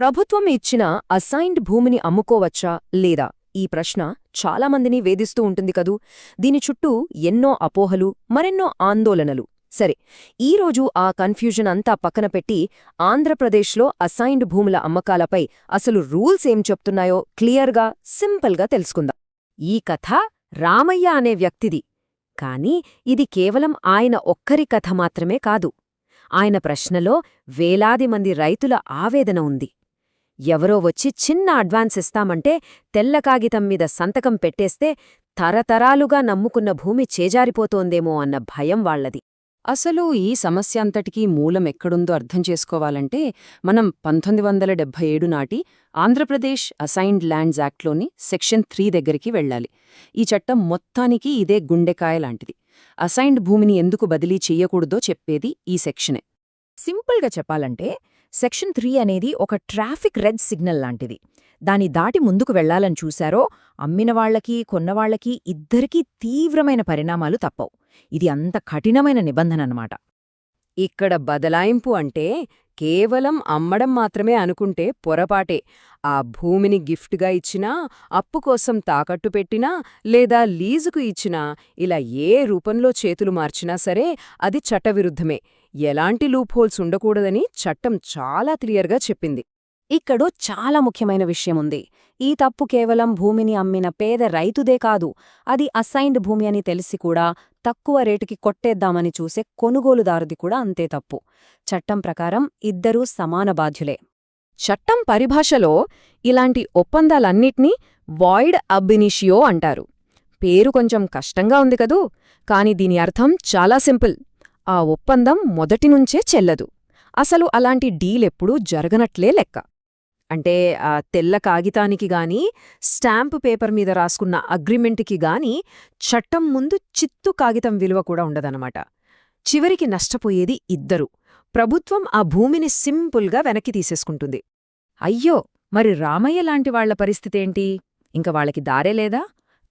ప్రభుత్వం ఇచ్చిన అసైన్డ్ భూమిని అమ్ముకోవచ్చా లేదా? ఈ ప్రశ్న చాలామందిని వేధిస్తూ ఉంటుంది కదూ? దీని చుట్టూ ఎన్నో అపోహలు మరెన్నో ఆందోళనలు. సరే ఈరోజు ఆ కన్ఫ్యూజన్ అంతా పక్కన పెట్టి ఆంధ్రప్రదేశ్లో అసైన్డ్ భూముల అమ్మకాలపై అసలు రూల్స్ ఏం చెప్తున్నాయో క్లియర్గా సింపుల్గా తెలుసుకుందాం. ఈ కథ రామయ్య అనే వ్యక్తిది. కాని ఇది కేవలం ఆయన ఒక్కరి కథ మాత్రమే కాదు. ఆయన ప్రశ్నలో వేలాది మంది రైతుల ఆవేదన ఉంది. ఎవరో వచ్చి చిన్న అడ్వాన్స్ ఇస్తామంటే తెల్ల కాగితం మీద సంతకం పెట్టేస్తే తరతరాలుగా నమ్ముకున్న భూమి చేజారిపోతోందేమో అన్న భయం వాళ్ళది అసలు ఈ సమస్య అంతటికీ మూలం ఎక్కడుందో అర్థం చేసుకోవాలంటే మనం పంతొమ్మిది వందల డెబ్బై ఏడు నాటి ఆంధ్రప్రదేశ్ అసైన్డ్ ల్యాండ్స్ యాక్ట్లోని సెక్షన్ త్రీ దగ్గరికి వెళ్ళాలి. ఈ చట్టం మొత్తానికి ఇదే గుండెకాయ లాంటిది. అసైన్డ్ భూమిని ఎందుకు బదిలీ చెయ్యకూడదో చెప్పేది ఈ సెక్షనే. సింపుల్గా చెప్పాలంటే సెక్షన్ త్రీ అనేది ఒక ట్రాఫిక్ రెడ్ సిగ్నల్ లాంటిది. దాని దాటి ముందుకు వెళ్ళాలని చూశారో అమ్మినవాళ్ళకి కొన్నవాళ్ళకి ఇద్దరికీ తీవ్రమైన పరిణామాలు తప్పవు. ఇది అంత కఠినమైన నిబంధన అన్నమాట ఇక్కడ బదలాయింపు అంటే కేవలం అమ్మడం మాత్రమే అనుకుంటే పొరపాటే. ఆ భూమిని గిఫ్ట్గా ఇచ్చినా అప్పు కోసం తాకట్టు పెట్టినా లేదా లీజుకు ఇచ్చినా ఇలా ఏ రూపంలో చేతులు మార్చినా సరే అది చట్టవిరుద్ధమే. ఎలాంటి లూప్హోల్స్ ఉండకూడదని చట్టం చాలా క్లియర్గా చెప్పింది. ఇక్కడో చాలా ముఖ్యమైన విషయముంది ఈ తప్పు కేవలం భూమిని అమ్మిన పేద రైతుదే కాదు అది అసైన్డ్ భూమి అని తెలిసి కూడా తక్కువ రేటుకి కొట్టేద్దామని చూసే కొనుగోలుదారుది కూడా అంతే తప్పు. చట్టం ప్రకారం ఇద్దరూ సమాన బాధ్యులే. చట్టం పరిభాషలో ఇలాంటి ఒప్పందాలన్నిట్నీ వాయిడ్ అబ్బినిషియో అంటారు. పేరు కొంచెం కష్టంగా ఉంది కదూ కాని దీని అర్థం చాలా సింపుల్. ఆ ఒప్పందం మొదటినుంచే చెల్లదు. అసలు అలాంటి డీలెప్పుడూ జరగనట్లే లెక్క. అంటే ఆ తెల్ల కాగితానికి గాని స్టాంపు పేపర్ మీద రాసుకున్న అగ్రిమెంట్కి గాని చట్టం ముందు చిత్తు కాగితం విలువ కూడా ఉండదనమాట చివరికి నష్టపోయేది ఇద్దరు. ప్రభుత్వం ఆ భూమిని సింపుల్గా వెనక్కి తీసేసుకుంటుంది. అయ్యో! మరి రామయ్య లాంటి వాళ్ళ పరిస్థితేంటి ఇంక వాళ్ళకి దారే లేదా?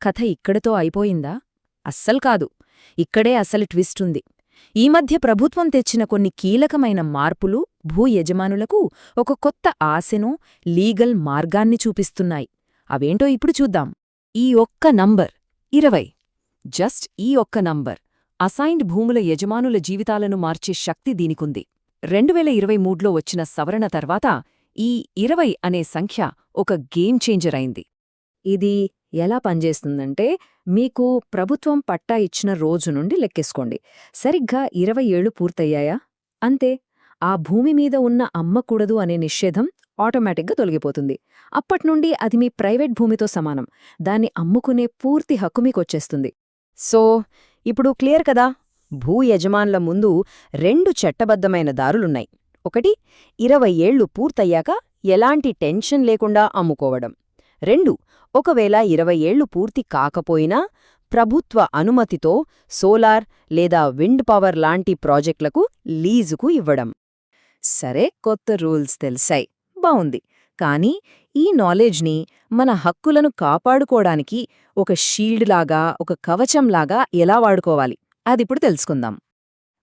కథ ఇక్కడితో అయిపోయిందా? అస్సలు కాదు. ఇక్కడే అసలు ట్విస్టుంది ఈ మధ్య ప్రభుత్వం తెచ్చిన కొన్ని కీలకమైన మార్పులు భూ యజమానులకు ఒక కొత్త ఆశను లీగల్ మార్గాన్ని చూపిస్తున్నాయి. అవేంటో ఇప్పుడు చూద్దాం. ఈ ఒక్క నంబర్ ఇరవై. జస్ట్ ఈ ఒక్క నంబర్. అసైన్డ్ భూముల యజమానుల జీవితాలను మార్చే శక్తి దీనికుంది. రెండువేల ఇరవై మూడులో వచ్చిన సవరణ తర్వాత ఈ ఇరవై అనే సంఖ్య ఒక గేమ్ చేంజర్ అయింది. ఇది ఎలా పనిచేస్తుందంటే మీకు ప్రభుత్వం పట్టా ఇచ్చిన రోజు నుండి లెక్కేసుకోండి. సరిగ్గా ఇరవై ఏళ్ళు పూర్తయ్యాయా? అంతే. ఆ భూమి మీద ఉన్న అమ్మకూడదు అనే నిషేధం ఆటోమేటిక్గా తొలగిపోతుంది. అప్పట్నుండి అది మీ ప్రైవేట్ భూమితో సమానం. దాన్ని అమ్ముకునే పూర్తి హక్కు మీకొచ్చేస్తుంది. సో ఇప్పుడు క్లియర్ కదా? భూ యజమానుల ముందు రెండు చట్టబద్ధమైన దారులున్నాయి. ఒకటి ఇరవై ఏళ్ళు పూర్తయ్యాక ఎలాంటి టెన్షన్ లేకుండా అమ్ముకోవడం. రెండు. ఒకవేళ ఇరవై ఏళ్ళు పూర్తి కాకపోయినా ప్రభుత్వ అనుమతితో సోలార్ లేదా విండ్ పవర్ లాంటి ప్రాజెక్టులకు లీజుకు ఇవ్వడం. సరే కొత్త రూల్స్ తెలిసాయి. బావుంది. కానీ ఈ నాలెడ్జ్ని మన హక్కులను కాపాడుకోవడానికి ఒక షీల్డ్లాగా ఒక కవచంలాగా ఎలా వాడుకోవాలి? అదిప్పుడు తెలుసుకుందాం.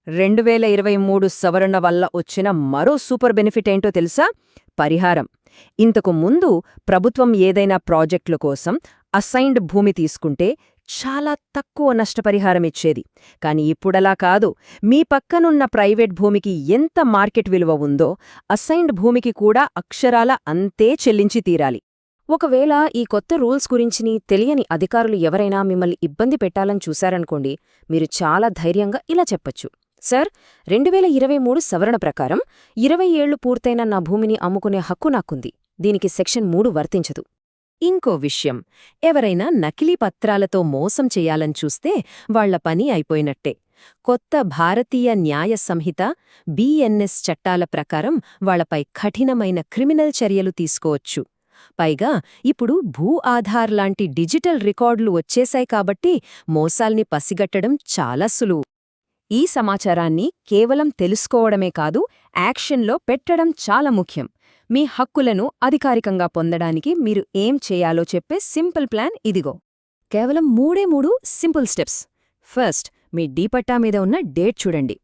రెండు వేల ఇరవై మూడు సవరణ వల్ల వచ్చిన మరో సూపర్ బెనిఫిట్ ఏంటో తెలుసా? పరిహారం. ఇంతకు ముందు ప్రభుత్వం ఏదైనా ప్రాజెక్టుల కోసం అసైన్డ్ భూమి తీసుకుంటే చాలా తక్కువ నష్టపరిహారం ఇచ్చేది. కాని ఇప్పుడలా కాదు. మీ పక్కనున్న ప్రైవేట్ భూమికి ఎంత మార్కెట్ విలువ ఉందో అసైన్డ్ భూమికి కూడా అక్షరాల అంతే చెల్లించి తీరాలి. ఒకవేళ ఈ కొత్త రూల్స్ గురించిని తెలియని అధికారులు ఎవరైనా మిమ్మల్ని ఇబ్బంది పెట్టాలని చూశారనుకోండి మీరు చాలా ధైర్యంగా ఇలా చెప్పొచ్చు. సార్ రెండు వేల ఇరవై మూడు సవరణ ప్రకారం ఇరవై ఏళ్ళు పూర్తయిన నా భూమిని అమ్ముకునే హక్కు నాకుంది. దీనికి సెక్షన్ మూడు వర్తించదు. ఇంకో విషయం ఎవరైనా నకిలీ పత్రాలతో మోసం చేయాలని చూస్తే వాళ్ళ పని అయిపోయినట్టే. కొత్త భారతీయ న్యాయ సంహిత బిఎన్ఎస్ చట్టాల ప్రకారం వాళ్ళపై కఠినమైన క్రిమినల్ చర్యలు తీసుకోవచ్చు. పైగా ఇప్పుడు భూ ఆధార్ లాంటి డిజిటల్ రికార్డులు వచ్చేశాయి కాబట్టి మోసాల్ని పసిగట్టడం చాలా సులువు. ఈ సమాచారాన్ని కేవలం తెలుసుకోవడమే కాదు యాక్షన్లో పెట్టడం చాలా ముఖ్యం. మీ హక్కులను అధికారికంగా పొందడానికి మీరు ఏం చేయాలో చెప్పే సింపుల్ ప్లాన్ ఇదిగో. కేవలం మూడే మూడు సింపుల్ స్టెప్స్. ఫస్ట్ మీ డీపట్టా మీద ఉన్న డేట్ చూడండి.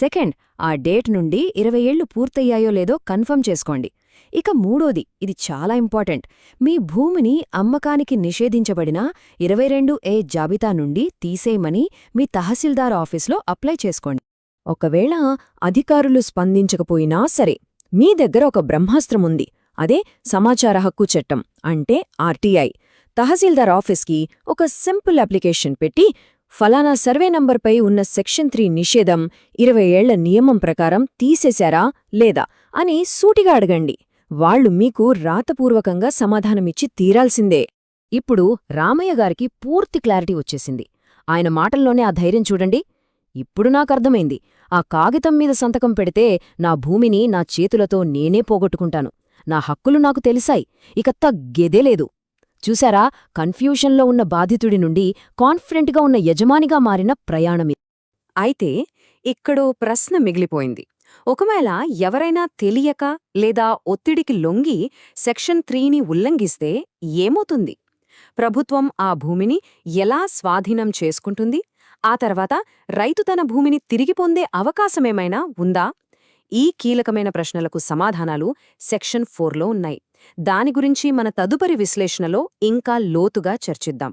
సెకండ్ ఆ డేట్ నుండి ఇరవై ఏళ్ళు పూర్తయ్యాయో లేదో కన్ఫర్మ్ చేసుకోండి. ఇక మూడోది ఇది చాలా ఇంపార్టెంట్. మీ భూమిని అమ్మకానికి నిషేధించబడిన ఇరవై రెండు ఏ జాబితా నుండి తీసేయమని మీ తహసీల్దార్ ఆఫీస్లో అప్లై చేసుకోండి. ఒకవేళ అధికారులు స్పందించకపోయినా సరే మీ దగ్గర ఒక బ్రహ్మాస్త్రముంది అదే సమాచార హక్కు చట్టం అంటే ఆర్టీఐ. తహసీల్దార్ ఆఫీస్కి ఒక సింపుల్ అప్లికేషన్ పెట్టి ఫలానా సర్వే నంబర్పై ఉన్న సెక్షన్ త్రీ నిషేధం ఇరవై ఏళ్ళ నియమం ప్రకారం తీసేశారా లేదా అని సూటిగా అడగండి. వాళ్ళు మీకు రాతపూర్వకంగా సమాధానమిచ్చి తీరాల్సిందే. ఇప్పుడు రామయ్య గారికి పూర్తి క్లారిటీ వచ్చేసింది. ఆయన మాటల్లోనే ఆ ధైర్యం చూడండి. ఇప్పుడు నాకర్థమైంది ఆ కాగితం మీద సంతకం పెడితే నా భూమిని నా చేతులతో నేనే పోగొట్టుకుంటాను. నా హక్కులు నాకు తెలిసాయి. ఇక తగ్గేదే లేదు. చూశారా? కన్ఫ్యూషన్లో ఉన్న బాధితుడి నుండి కాన్ఫిడెంట్గా ఉన్న యజమానిగా మారిన ప్రయాణమి. అయితే ఇక్కడో ప్రశ్న మిగిలిపోయింది. ఒకవేళ ఎవరైనా తెలియక లేదా ఒత్తిడికి లొంగి సెక్షన్ త్రీని ఉల్లంఘిస్తే ఏమవుతుంది? ప్రభుత్వం ఆ భూమిని ఎలా స్వాధీనం చేసుకుంటుంది? ఆ తర్వాత రైతు తన భూమిని తిరిగి పొందే అవకాశమేమైనా ఉందా? ఈ కీలకమైన ప్రశ్నలకు సమాధానాలు సెక్షన్ ఫోర్లో ఉన్నాయి. దాని గురించి మన తదుపరి విశ్లేషణలో ఇంకా లోతుగా చర్చిద్దాం.